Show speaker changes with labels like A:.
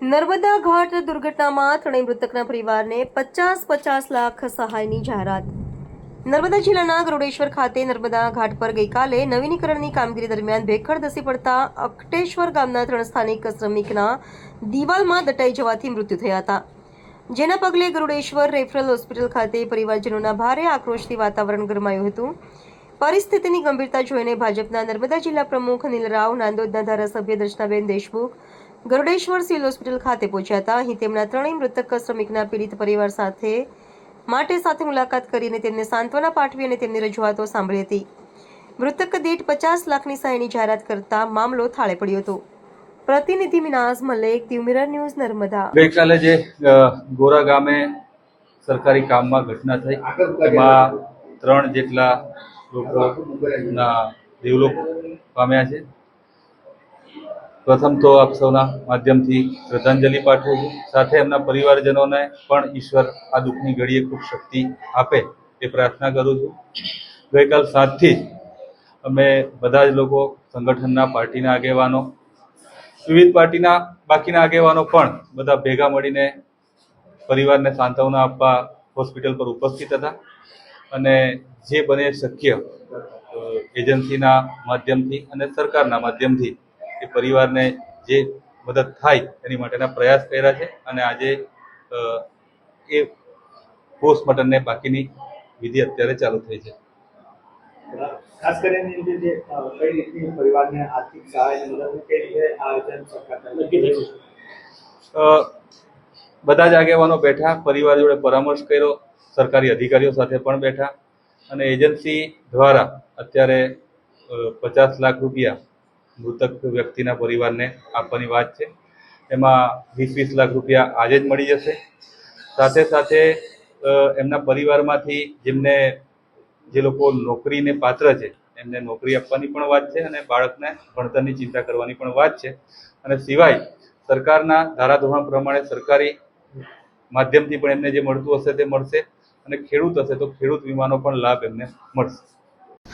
A: નર્મદા ઘાટ દુર્ઘટનામાં ત્રણેય મૃતકના પરિવારને પચાસ પચાસ લાખ સહાયની જાહેરાત. નર્મદા જિલ્લાના ગરુડેશ્વર ખાતે નર્મદા ઘાટ પર ગઈકાલે નવીનીકરણની કામગીરી દરમિયાન ભેખડ ધસી પડતા અકટેશ્વર ગામના ત્રણ સ્થાનિક શ્રમિકના દિવાલમાં દટાઈ જવાથી મૃત્યુ થયા હતા. જેના પગલે ગરુડેશ્વર રેફરલ હોસ્પિટલ ખાતે પરિવારજનોના ભારે આક્રોશથી વાતાવરણ ગરમાયું હતું. પરિસ્થિતિની ગંભીરતા જોઈને ભાજપના નર્મદા જિલ્લા પ્રમુખ નીલરાવ નાંદોદના ધારાસભ્ય દર્શનાબેન દેશમુખ ગરુડેશ્વર સિવિલ હોસ્પિટલ ખાતે પહોંચ્યા હતા. અહીં તેમના ત્રણેય મૃતક શ્રમિકના પીડિત પરિવાર સાથે માટે સાથે મુલાકાત કરીને તેમને સાંત્વના પાઠવી અને તેમની રજૂઆતો સાંભળી હતી. મૃતક દીઠ પચાસ લાખની સહાયની જાહેરાત કરતા મામલો થાળે પડ્યો હતો. પ્રતિનિધિ મિનાઝ મલેક દીવ ન્યૂઝ, નર્મદા.
B: ગઈકાલે જે ગોરા ગામે સરકારી કામમાં ઘટના થઈ, એમાં ત્રણ જેટલા લોકોના દેવલોક પામ્યા છે. પ્રથમ તો આપ સૌના માધ્યમથી શ્રદ્ધાંજલિ પાઠવું છું. સાથે એમના પરિવારજનોને પણ ઈશ્વર આ દુઃખની ઘડીએ ખૂબ શક્તિ આપે એ પ્રાર્થના કરું છું. ગઈકાલ સાંજથી જ અમે બધા જ લોકો સંગઠનના પાર્ટીના આગેવાનો, વિવિધ પાર્ટીના બાકીના આગેવાનો પણ બધા ભેગા મળીને પરિવારને સાંત્વના આપવા હોસ્પિટલ પર ઉપસ્થિત હતા. અને જે બને શક્ય એજન્સીના માધ્યમથી અને સરકારના માધ્યમથી એ પરિવારને જે મદદ થાય એની માટેના પ્રયાસ કર્યા છે અને આજે એ પોસ્ટમોર્ટમને બાકીની વિધિ અત્યારે ચાલુ થઈ છે
C: ખાસ કરીને જે જે કઈ રીતની પરિવારને આર્થિક સહાય મદદ કઈ રીતે આયોજન સરકાર તરફથી થયું છે?
B: અ, બધા જ આગેવાનો બેઠા પરિવાર જોડે પરામર્શ કર્યો સરકારી અધિકારીઓ સાથે પણ બેઠા અને એજન્સી દ્વારા અત્યારે પચાસ લાખ રૂપિયા મૃતક વ્યક્તિના પરિવારને આપવાની વાત છે. એમાં વીસ વીસ લાખ રૂપિયા આજે જ મળી જશે. સાથે સાથે એમના પરિવારમાંથી જેમને જે લોકો નોકરીને પાત્ર છે, એમને નોકરી આપવાની પણ વાત છે અને બાળકને ભણતરની ચિંતા કરવાની પણ વાત છે. અને સિવાય, સરકારના ધારાધોરણ પ્રમાણે સરકારી માધ્યમથી પણ એમને જે મળતું હશે તે મળશે અને ખેડૂત હશે તો ખેડૂત વીમાનો પણ લાભ એમને મળશે.